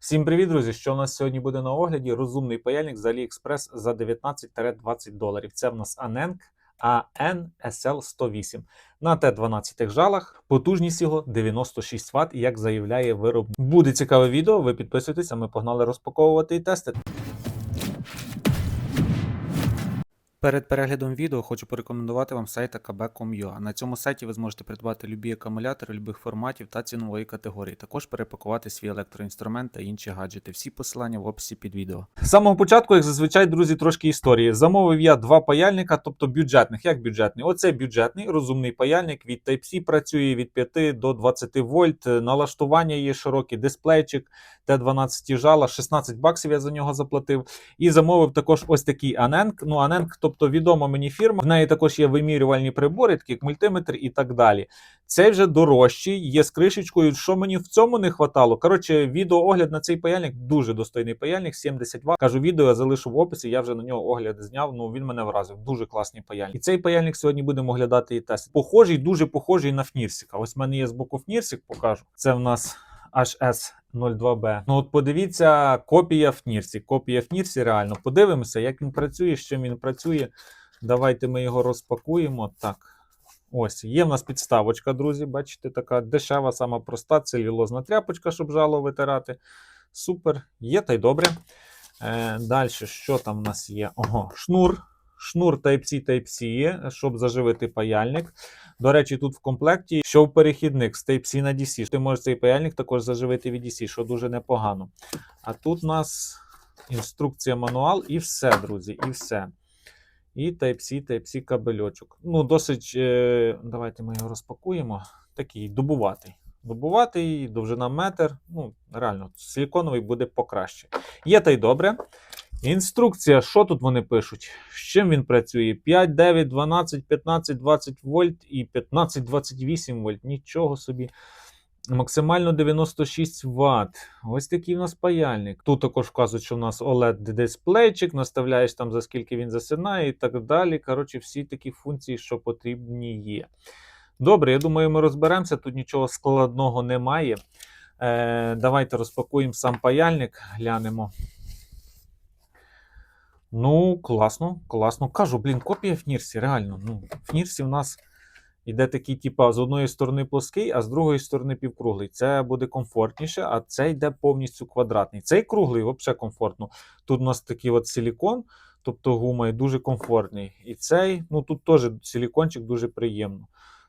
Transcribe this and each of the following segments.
Всім привіт, друзі! Що у нас сьогодні буде на огляді? Розумний паяльник з AliExpress за 19-20 доларів. Це в нас Aneng AN SL108 на Т12 жалах. Потужність його 96 Вт, як заявляє виробник. Буде цікаве відео. Ви підписуйтесь, а ми погнали розпаковувати і тестити. Перед переглядом відео хочу порекомендувати вам сайт akb.com.ua. На цьому сайті ви зможете придбати любі акумулятори любих форматів та цінової категорії. Також перепакувати свій електроінструмент та інші гаджети. Всі посилання в описі під відео. З самого початку, як зазвичай, друзі, трошки історії. Замовив я два паяльника, тобто бюджетних. Як бюджетний? Оце бюджетний розумний паяльник від Type-C працює від 5 до 20 вольт. Налаштування є широкий дисплейчик, Т12 жала, 16 баксів я за нього заплатив. І замовив також ось такий Aneng. Ну, Aneng, тобто відома мені фірма. В неї також є вимірювальні прибори, такі як мультиметр і так далі. Цей вже дорожчий, є з кришечкою. Що мені в цьому не хватало? Коротше, відеоогляд на цей паяльник дуже достойний паяльник, 70 Вт. Кажу, відео я залишу в описі. Я вже на нього огляд зняв. Ну він мене вразив. Дуже класний паяльник. І цей паяльник сьогодні будемо оглядати і тестити. Похожий, дуже похожий на Фнірсіка. Ось в мене є з боку Фнірсік, покажу. Це в нас HS 02B. Ну от подивіться, копія Фнірсі. Копія Фнірсі, реально. Подивимося, як він працює, з чим він працює. Давайте ми його розпакуємо. Так. Ось, є в нас підставочка, друзі. Бачите, така дешева, сама проста, целюлозна тряпочка, щоб жало витирати. Супер, є та й добре. Е, Далі, що там в нас є? Ого, шнур. Шнур Type-C Type-C щоб заживити паяльник. До речі, тут в комплекті що в перехідник з Type-C на DC. Ти можеш цей паяльник також заживити від DC, що дуже непогано. А тут у нас інструкція, мануал і все, друзі, і все. І Type-C, Type-C кабельочок. Ну, досить. Е, давайте ми його розпакуємо. Такий добуватий. Добуватий, довжина метр. Ну, реально, силіконовий буде покраще. Є та й добре. Інструкція, що тут вони пишуть? З чим він працює? 5, 9, 12, 15, 20 вольт і 15, 28 вольт. Нічого собі. Максимально 96 Вт. Ось такий у нас паяльник. Тут також вказують, що у нас oled дисплейчик, наставляєш там за скільки він засинає і так далі. Коротше, всі такі функції, що потрібні є. Добре, я думаю, ми розберемося. Тут нічого складного немає. Е, Давайте розпакуємо сам паяльник, глянемо. Ну, класно, класно. Кажу, блін, копія Фнірсі, реально. Ну, Фнірсі в нас іде такий, типа, з одної сторони плоский, а з другої сторони півкруглий. Це буде комфортніше, а це йде повністю квадратний. Цей круглий взагалі комфортно. Тут у нас такий от силікон, тобто гума і дуже комфортний. І цей, ну тут теж силікончик дуже приємно.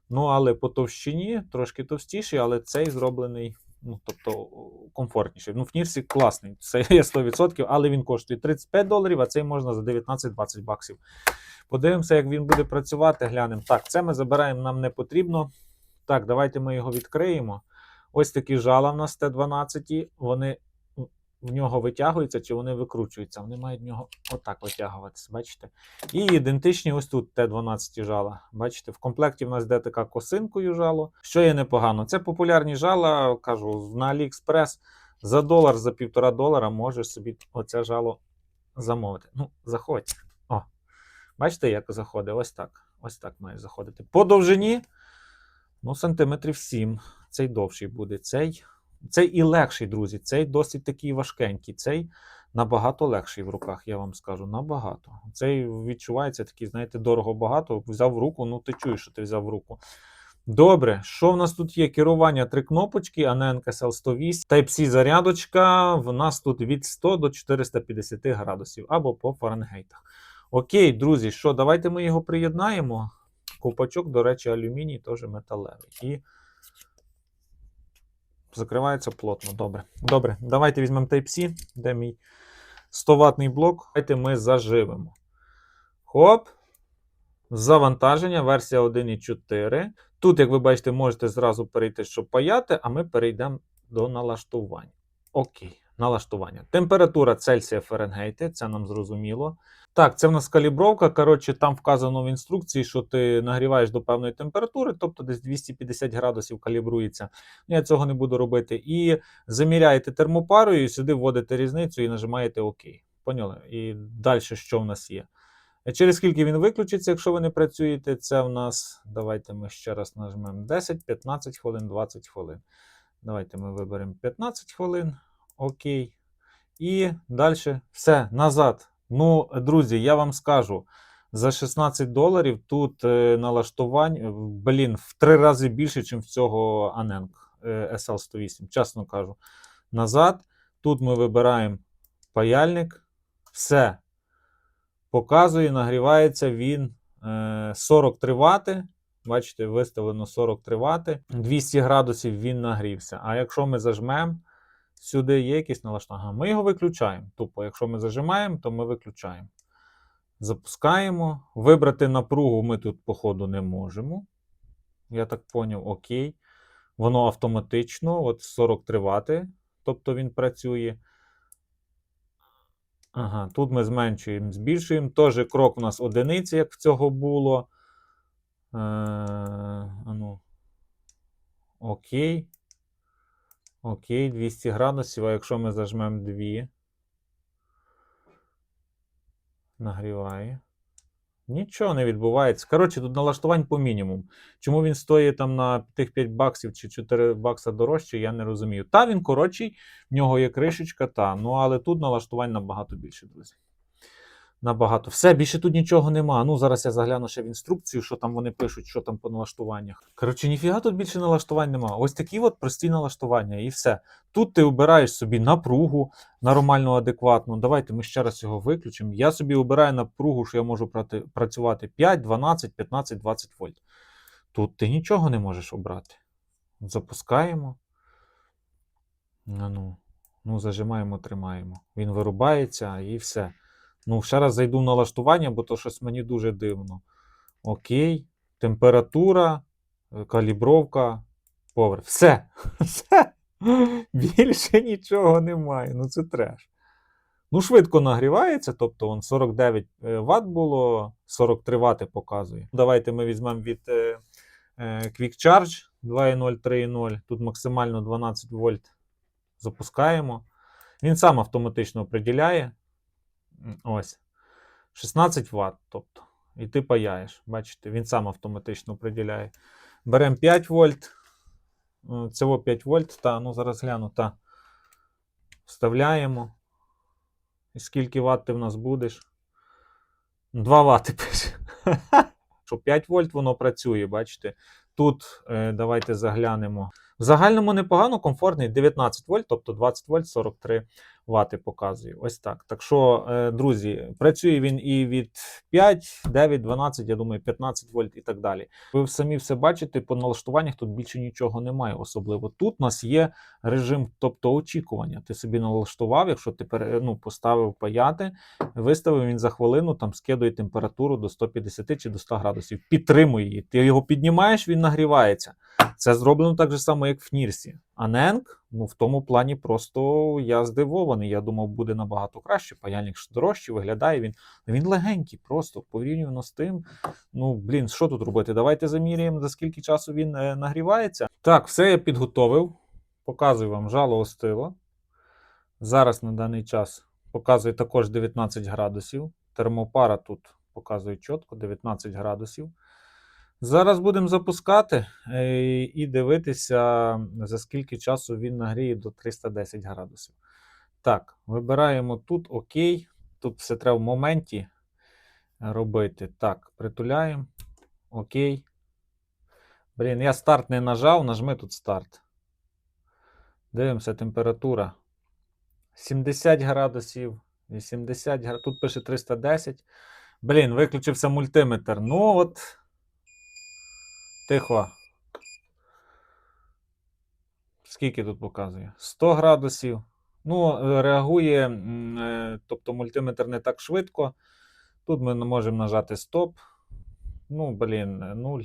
Ну, але по товщині трошки товстіший, але цей зроблений. Ну, тобто комфортніший. Ну, Фнірсі класний, це є 100%, але він коштує 35 доларів, а цей можна за 19-20 баксів. Подивимося, як він буде працювати, глянемо. Так, це ми забираємо, нам не потрібно. Так, давайте ми його відкриємо. Ось такі жала в нас Т-12, вони в нього витягуються чи вони викручуються. Вони мають в нього отак витягуватися, бачите? І ідентичні ось тут Т-12 жала. Бачите, в комплекті в нас йде така косинкою жало. Що є непогано. Це популярні жала, кажу, на AliExpress за долар, за півтора долара можеш собі оце жало замовити. Ну, заходь. О, бачите, як заходить? Ось так. Ось так має заходити. По довжині, ну, сантиметрів 7. Цей довший буде. Цей. Цей і легший, друзі. Цей досить такий важкенький. Цей набагато легший в руках, я вам скажу. Набагато. Цей відчувається такий, знаєте, дорого багато. Взяв в руку, ну ти чуєш, що ти взяв в руку. Добре, що в нас тут є? Керування три кнопочки, Aneng SL108, Type-C зарядочка. В нас тут від 100 до 450 градусів або по Фаренгейтах. Окей, друзі, що, давайте ми його приєднаємо. Ковпачок, до речі, алюміній, теж металевий. І закривається плотно. Добре. Добре, давайте візьмемо Type-C, де мій 100 ватний блок. Давайте ми заживемо. Хоп. Завантаження, версія 1.4. Тут, як ви бачите, можете зразу перейти, щоб паяти, а ми перейдемо до налаштувань. Окей, налаштування. Температура Цельсія Фаренгейти, це нам зрозуміло. Так, це в нас калібровка. Коротше, там вказано в інструкції, що ти нагріваєш до певної температури, тобто десь 250 градусів калібрується. Ну, Я цього не буду робити. І заміряєте термопарою, і сюди вводите різницю і нажимаєте ОК. Поняли? І далі що в нас є? Через скільки він виключиться, якщо ви не працюєте, це в нас. Давайте ми ще раз нажмемо 10, 15 хвилин, 20 хвилин. Давайте ми виберемо 15 хвилин. Окей. І далі все, назад. Ну, друзі, я вам скажу. За 16 доларів тут е, налаштувань, е, блін, в три рази більше, ніж в цього Aneng е, SL108, чесно кажу. Назад. Тут ми вибираємо паяльник. Все. Показує, нагрівається він е, 43 Вт. Бачите, виставлено 43 Вт. 200 градусів він нагрівся. А якщо ми зажмемо, сюди є якісь налаштування. Ми його виключаємо. Тупо, якщо ми зажимаємо, то ми виключаємо. Запускаємо. Вибрати напругу ми тут, походу, не можемо. Я так поняв, окей. Воно автоматично, от 43 Вт, тобто він працює. Ага, тут ми зменшуємо, збільшуємо. Теж крок у нас одиниці, як в цього було. Е, ану. Окей. Окей, 200 градусів. А якщо ми зажмемо 2, нагріває. Нічого не відбувається. Коротше, тут налаштувань по мінімуму. Чому він стоїть там на тих 5 баксів чи 4 бакса дорожче, я не розумію. Та він коротший, в нього є кришечка, та. Ну але тут налаштувань набагато більше, друзі. Набагато. Все, більше тут нічого нема. Ну, зараз я загляну ще в інструкцію, що там вони пишуть, що там по налаштуваннях. Коротше, ніфіга тут більше налаштувань нема. Ось такі от прості налаштування, і все. Тут ти обираєш собі напругу нормальну, адекватну. Давайте ми ще раз його виключимо. Я собі обираю напругу, що я можу працювати 5, 12, 15, 20 вольт. Тут ти нічого не можеш обрати. Запускаємо. Ну, ну, зажимаємо, тримаємо. Він вирубається і все. Ну, ще раз зайду в налаштування, бо то щось мені дуже дивно. Окей. Температура, е, калібровка, поверх. Все. Все. Більше нічого немає. Ну це треш. Ну, швидко нагрівається, тобто он 49 Вт було, 43 Вт показує. Давайте ми візьмемо від е, е, Quick Charge 2.0, 3.0. Тут максимально 12 вольт. Запускаємо. Він сам автоматично определяє. Ось. 16 Вт. Тобто. І ти паяєш. Бачите, він сам автоматично определяє. Беремо 5 вольт. Е, Цього 5 вольт. Та, ну зараз гляну. Та. Вставляємо. І скільки ватт ти в нас будеш? 2 ватти пише. Що 5 вольт воно працює, бачите? Тут е, давайте заглянемо. В загальному непогано, комфортний 19 вольт, тобто 20 вольт 43 вати показує. Ось так. Так що, е, друзі, працює він і від 5, 9, 12, я думаю, 15 вольт і так далі. Ви самі все бачите, по налаштуваннях тут більше нічого немає. Особливо тут у нас є режим, тобто очікування. Ти собі налаштував, якщо ти ну, поставив паяти, виставив він за хвилину, там скидує температуру до 150 чи до 100 градусів. Підтримує її. Ти його піднімаєш, він нагрівається. Це зроблено так же само, як в Нірсі. А Ненк, ну в тому плані просто я здивований. Я думав, буде набагато краще. Паяльник дорожче виглядає він. Він легенький, просто порівняно з тим. Ну, блін, що тут робити? Давайте заміряємо, за скільки часу він е, нагрівається. Так, все я підготовив. Показую вам жало остило. Зараз на даний час показує також 19 градусів. Термопара тут показує чітко 19 градусів. Зараз будемо запускати е, і дивитися, за скільки часу він нагріє до 310 градусів. Так, вибираємо тут ОК. Тут все треба в моменті робити. Так, притуляємо. ОК. Блін, я старт не нажав, нажми тут старт. Дивимося, температура. 70 градусів, 80 градусів. Тут пише 310. Блін, виключився мультиметр. Ну от. Тихо. Скільки тут показує? 100 градусів. Ну, е, реагує, е, тобто мультиметр не так швидко. Тут ми можемо нажати стоп. Ну, блін, е, 0.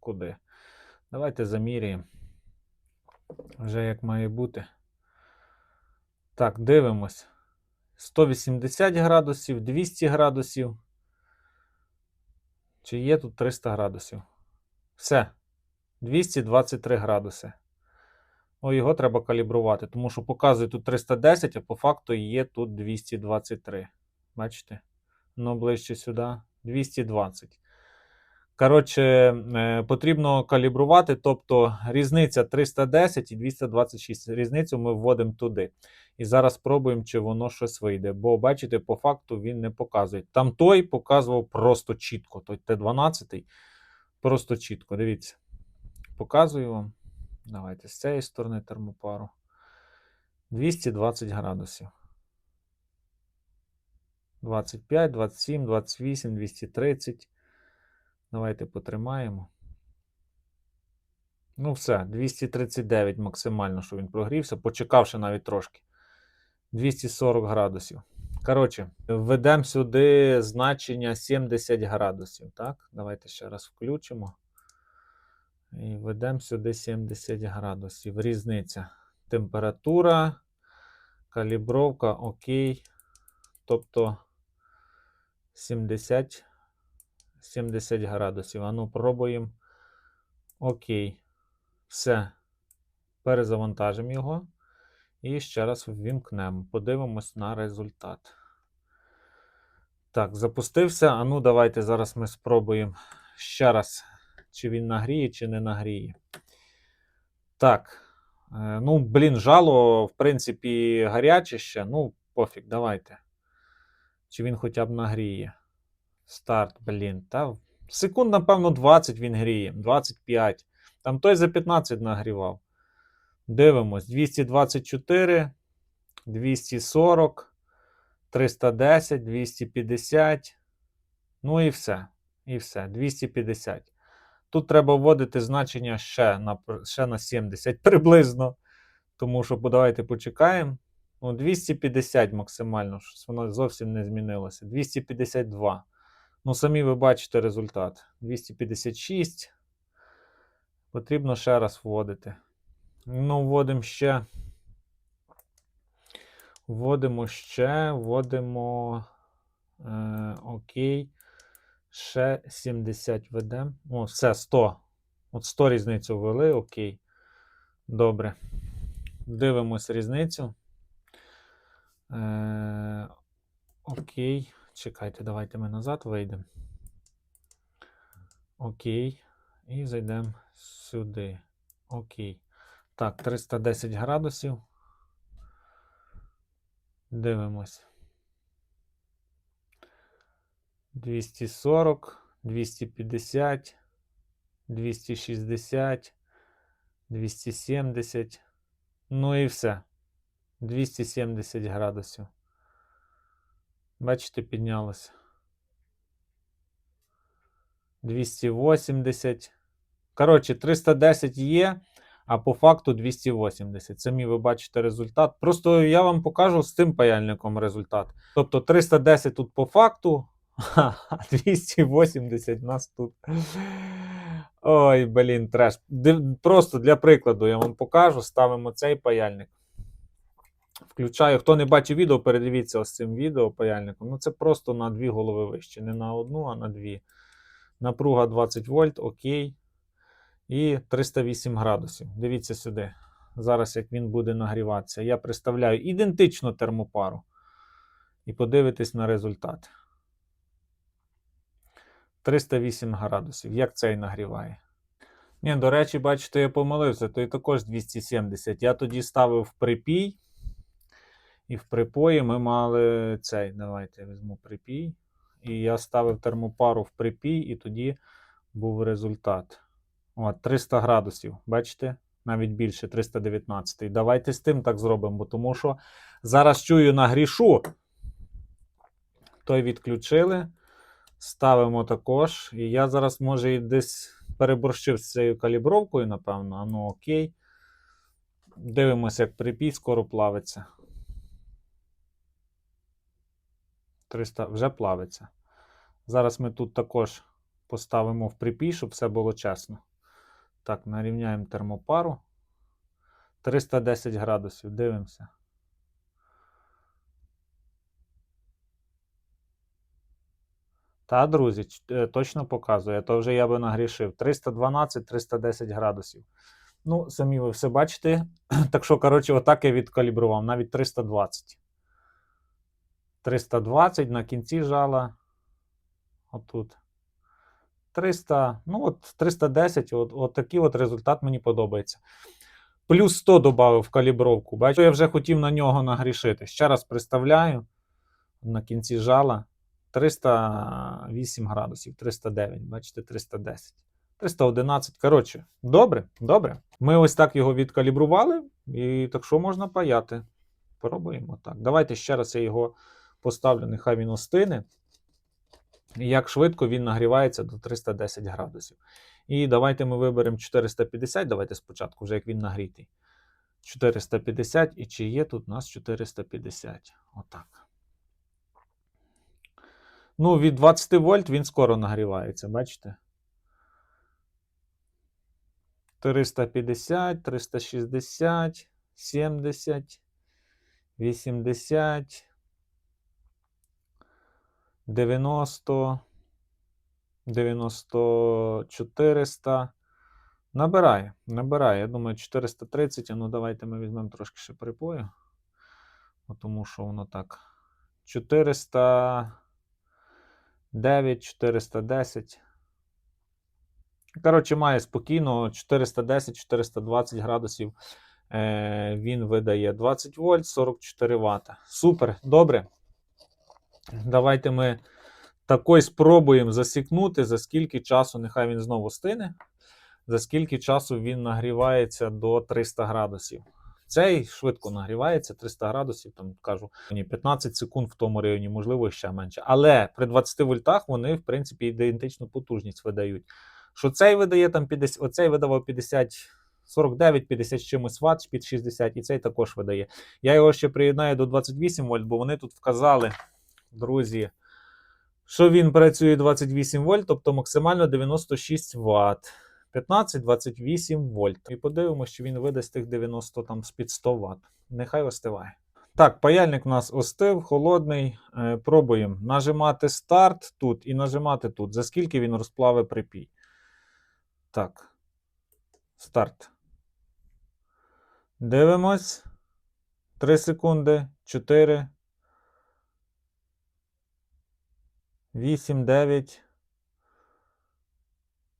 Куди? Давайте заміряємо. Вже як має бути. Так, дивимось. 180 градусів, 200 градусів. Чи є тут 300 градусів? Все. 223 градуси. О, його треба калібрувати, тому що показує тут 310, а по факту є тут 223. Бачите? Ну, ближче сюди. 220. Коротше, е, потрібно калібрувати, тобто різниця 310 і 226. Різницю ми вводимо туди. І зараз спробуємо, чи воно щось вийде. Бо, бачите, по факту він не показує. Там той показував просто чітко. Той Т12 просто чітко. Дивіться. Показую вам. Давайте з цієї сторони термопару. 220 градусів. 25, 27, 28, 230. Давайте потримаємо. Ну, все, 239 максимально, що він прогрівся, почекавши навіть трошки. 240 градусів. Коротше, введемо сюди значення 70 градусів. Так, давайте ще раз включимо. І введемо сюди 70 градусів. Різниця. Температура, калібровка, окей. Тобто 70 70 градусів. Ану, пробуємо. Окей. Все. Перезавантажимо його. І ще раз ввімкнемо. Подивимось на результат. Так, запустився. Ану, давайте зараз ми спробуємо ще раз, чи він нагріє, чи не нагріє. Так. Е, Ну, блін, жало, в принципі, гаряче ще. Ну, пофіг, давайте. Чи він хоча б нагріє. Старт, блін. Та секунд, напевно, 20 він гріє, 25. Там той за 15 нагрівав. Дивимось: 224, 240, 310, 250. Ну і все. І все. 250. Тут треба вводити значення ще на ще на 70 приблизно. Тому що давайте почекаємо. Ну, 250 максимально, щось воно зовсім не змінилося. 252. Ну, самі ви бачите результат. 256. Потрібно ще раз вводити. Ну, вводимо ще. Вводимо ще, вводимо. Е, Окей. Ще 70 ведемо. О, все, 100. От 100 різницю ввели, окей. Добре. Дивимось різницю. Е, Окей. Чекайте, давайте ми назад вийдемо. Окей. І зайдемо сюди. Окей. Так, 310 градусів. Дивимось. 240, 250, 260, 270. Ну і все. 270 градусів. Бачите, піднялося. 280. Коротше, 310 є, а по факту 280. Самі ви бачите результат. Просто я вам покажу з цим паяльником результат. Тобто 310 тут по факту, а 280 у нас тут. Ой, блін, треш. Просто для прикладу я вам покажу. Ставимо цей паяльник. Включаю, хто не бачив відео, передивіться ось цим відео паяльником. Ну це просто на дві голови вище. Не на одну, а на дві. Напруга 20 вольт, окей. І 308 градусів. Дивіться сюди. Зараз як він буде нагріватися. Я представляю ідентичну термопару. І подивитись на результат. 308 градусів. Як цей нагріває? Ні, до речі, бачите, я помилився, то і також 270. Я тоді ставив припій. І в припої ми мали цей. Давайте я візьму припій. І я ставив термопару в припій, і тоді був результат. От, 300 градусів. Бачите? Навіть більше 319. Давайте з тим так зробимо, тому що зараз чую на грішу. Той відключили. Ставимо також. І я зараз, може, і десь переборщив з цією калібровкою, напевно. А ну окей. Дивимося, як припій скоро плавиться. 300 вже плавиться. Зараз ми тут також поставимо в припій, щоб все було чесно. Так, нарівняємо термопару. 310 градусів. Дивимося. Та, друзі, е, точно показує. То вже я би нагрішив. 312-310 градусів. Ну, самі ви все бачите. Так що, коротше, отак я відкалібрував, навіть 320. 320 на кінці жала. Отут. 300, ну от 310, от, от такий от результат мені подобається. Плюс 100 додав в калібровку. Бачу, я вже хотів на нього нагрішити. Ще раз представляю на кінці жала 308 градусів, 309, бачите, 310. 311. Коротше, добре, добре. Ми ось так його відкалібрували, і так що можна паяти. Пробуємо так. Давайте ще раз я його поставлю, нехай він остине. Як швидко він нагрівається до 310 градусів. І давайте ми виберемо 450. Давайте спочатку, вже як він нагрітий. 450. І чи є тут у нас 450? Отак. Ну, від 20 вольт він скоро нагрівається, бачите? 350, 360, 70, 80, 90, 90, 400. Набирає, набирає. Я думаю, 430. А ну давайте ми візьмемо трошки ще припою. Тому що воно так. 409, 410. Коротше, має спокійно 410-420 градусів. Е, він видає 20 вольт, 44 Вт. Супер, добре. Давайте ми такой спробуємо засікнути, за скільки часу, нехай він знову стине, за скільки часу він нагрівається до 300 градусів. Цей швидко нагрівається 300 градусів, там кажу, 15 секунд в тому районі, можливо, ще менше. Але при 20 вольтах вони, в принципі, ідентичну потужність видають. Що цей видає там 50, оцей видавав 50, 49, 50 з чимось Вт під 60, і цей також видає. Я його ще приєднаю до 28 вольт, бо вони тут вказали, друзі, що він працює 28 вольт, тобто максимально 96 Вт. 15-28 вольт. І подивимося, що він видасть тих 90 там з під 100 Вт. Нехай остиває. Так, паяльник у нас остив, холодний. Е, пробуємо нажимати старт тут і нажимати тут. За скільки він розплавить припій. Так. Старт. Дивимось. 3 секунди. 4. 8, 9.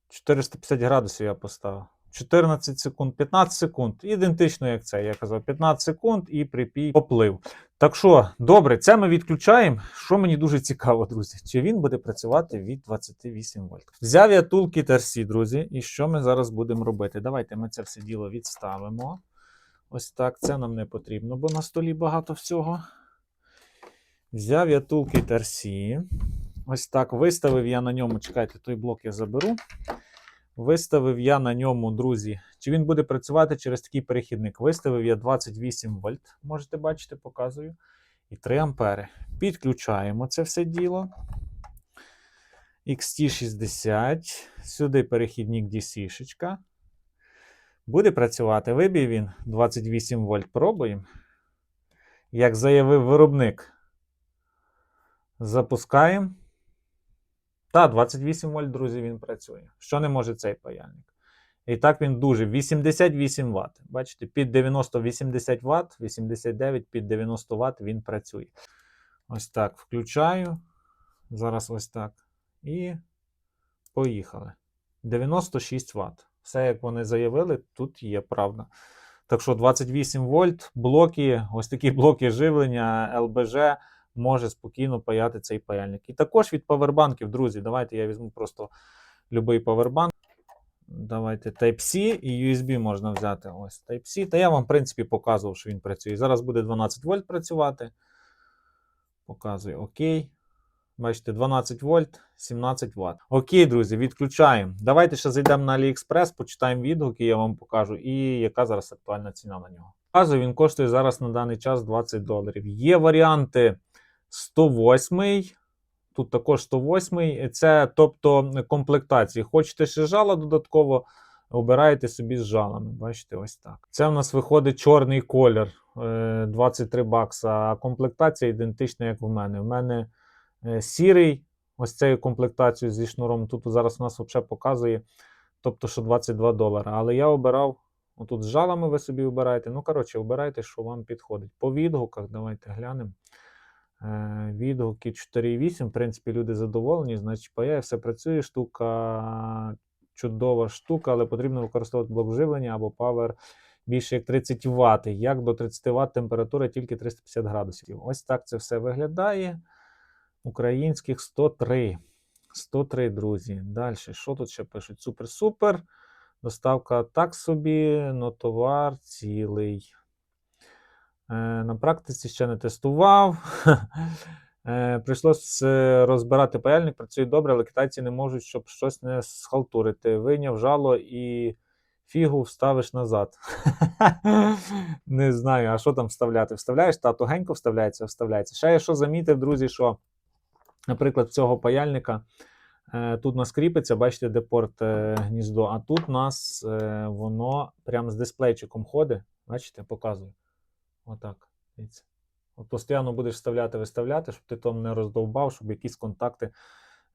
450 градусів я поставив. 14 секунд, 15 секунд. Ідентично, як це. Я казав, 15 секунд і припій поплив. Так що, добре, це ми відключаємо. Що мені дуже цікаво, друзі, чи він буде працювати від 28 вольт. Взяв я Toolkit RC, друзі, і що ми зараз будемо робити? Давайте ми це все діло відставимо. Ось так, це нам не потрібно, бо на столі багато всього. Взяв я Toolkit RC. Ось так виставив я на ньому. Чекайте, той блок я заберу. Виставив я на ньому, друзі. Чи він буде працювати через такий перехідник? Виставив я 28 вольт, можете бачити, показую. І 3 ампери. Підключаємо це все діло. XT60. Сюди перехідник DC. -шечка. Буде працювати. Вибій він 28 вольт. Пробуємо. Як заявив виробник, запускаємо. Та, 28 вольт, друзі, він працює. Що не може цей паяльник? І так він дуже 88 Вт. Бачите, під 90-80 Вт, 89 під 90 Вт він працює. Ось так включаю. Зараз ось так. І поїхали. 96 Вт. Все, як вони заявили, тут є правда. Так що 28 вольт, блоки, ось такі блоки живлення, ЛБЖ може спокійно паяти цей паяльник. І також від павербанків, друзі, давайте я візьму просто будь-який павербанк. Давайте Type-C і USB можна взяти. Ось Type-C. Та я вам, в принципі, показував, що він працює. Зараз буде 12 вольт працювати. Показую ОК. Бачите, 12 вольт, 17 Вт. Окей, друзі, відключаємо. Давайте ще зайдемо на AliExpress, почитаємо відгуки, я вам покажу, і яка зараз актуальна ціна на нього. Показую, він коштує зараз на даний час 20 доларів. Є варіанти 108. Тут також 108. Це тобто комплектації. Хочете ще жало додатково, обираєте собі з жалами. Бачите, ось так. Це в нас виходить чорний колір е, 23 бакса. А комплектація ідентична, як у мене. У мене е, сірий, ось цією комплектацією зі шнуром. Тут зараз у нас взагалі показує, тобто, що 22 долари. Але я обирав. Отут з жалами ви собі обираєте. Ну, коротше, обирайте, що вам підходить. По відгуках, давайте глянемо. Е, відгуки 4.8. В принципі, люди задоволені, значить, паяє, все працює. Штука чудова штука, але потрібно використовувати блок живлення або павер більше як 30 Вт. Як до 30 Вт температура тільки 350 градусів. Ось так це все виглядає. Українських 103. 103, друзі. Далі, що тут ще пишуть? Супер-супер. Доставка так собі, но товар цілий. Е, на практиці ще не тестував. Е, прийшлось е, розбирати паяльник, працює добре, але китайці не можуть, щоб щось не схалтурити. Вийняв жало і фігу вставиш назад. не знаю, а що там вставляти? Вставляєш, та тугенько вставляється, вставляється. Ще я що замітив, друзі, що, наприклад, цього паяльника. Тут у нас кріпиться, бачите, де порт гніздо, а тут у нас воно прямо з дисплейчиком ходить. Бачите, показую. Отак. Дивіться. От постійно будеш вставляти, виставляти, щоб ти там не роздовбав, щоб якісь контакти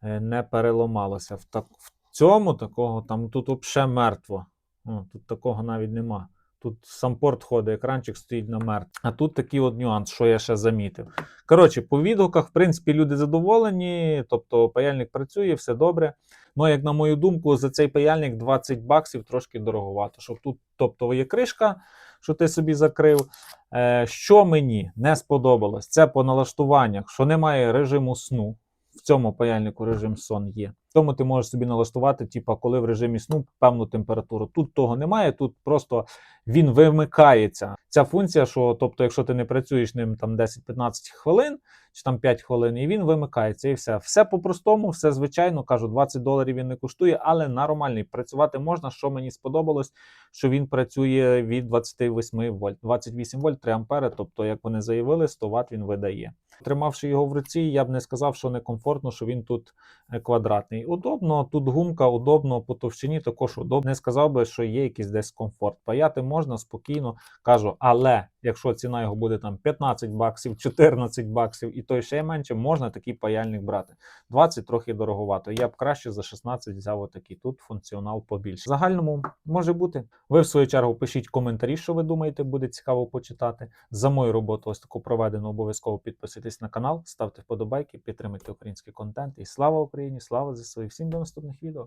е, не переломалося. В, так, в цьому такого там тут взагалі мертво. О, тут такого навіть нема. Тут сам порт ходить, екранчик стоїть на мертв. А тут такий от нюанс, що я ще замітив. Коротше, по відгуках, в принципі, люди задоволені, тобто паяльник працює, все добре. Ну, як на мою думку, за цей паяльник 20 баксів трошки дороговато. Щоб тут, тобто, є кришка, що ти собі закрив. Е, що мені не сподобалось, це по налаштуваннях, що немає режиму сну. В цьому паяльнику режим сон є. Тому ти можеш собі налаштувати, типа, коли в режимі сну певну температуру. Тут того немає, тут просто він вимикається. Ця функція, що тобто, якщо ти не працюєш ним там 10-15 хвилин чи там 5 хвилин, і він вимикається, і все. Все по-простому, все звичайно. Кажу, 20 доларів він не коштує, але нормальний. Працювати можна. Що мені сподобалось, що він працює від 28 вольт, 28 вольт, 3 ампери. Тобто, як вони заявили, 100 Вт він видає. Тримавши його в руці, я б не сказав, що некомфортно, що він тут е, квадратний. Удобно, тут гумка, удобно по товщині, також удобно. Не сказав би, що є якийсь десь комфорт. Паяти можна спокійно, кажу, але якщо ціна його буде там 15 баксів, 14 баксів і той ще менше, можна такий паяльник брати. 20 трохи дороговато. Я б краще за 16 взяв отакий. Тут функціонал побільше. В загальному може бути. Ви в свою чергу пишіть коментарі, що ви думаєте, буде цікаво почитати. За мою роботу ось таку проведену, обов'язково підписуйтесь на канал, ставте вподобайки, підтримуйте український контент. І слава Україні! Слава ЗСУ! Всім до наступних відео!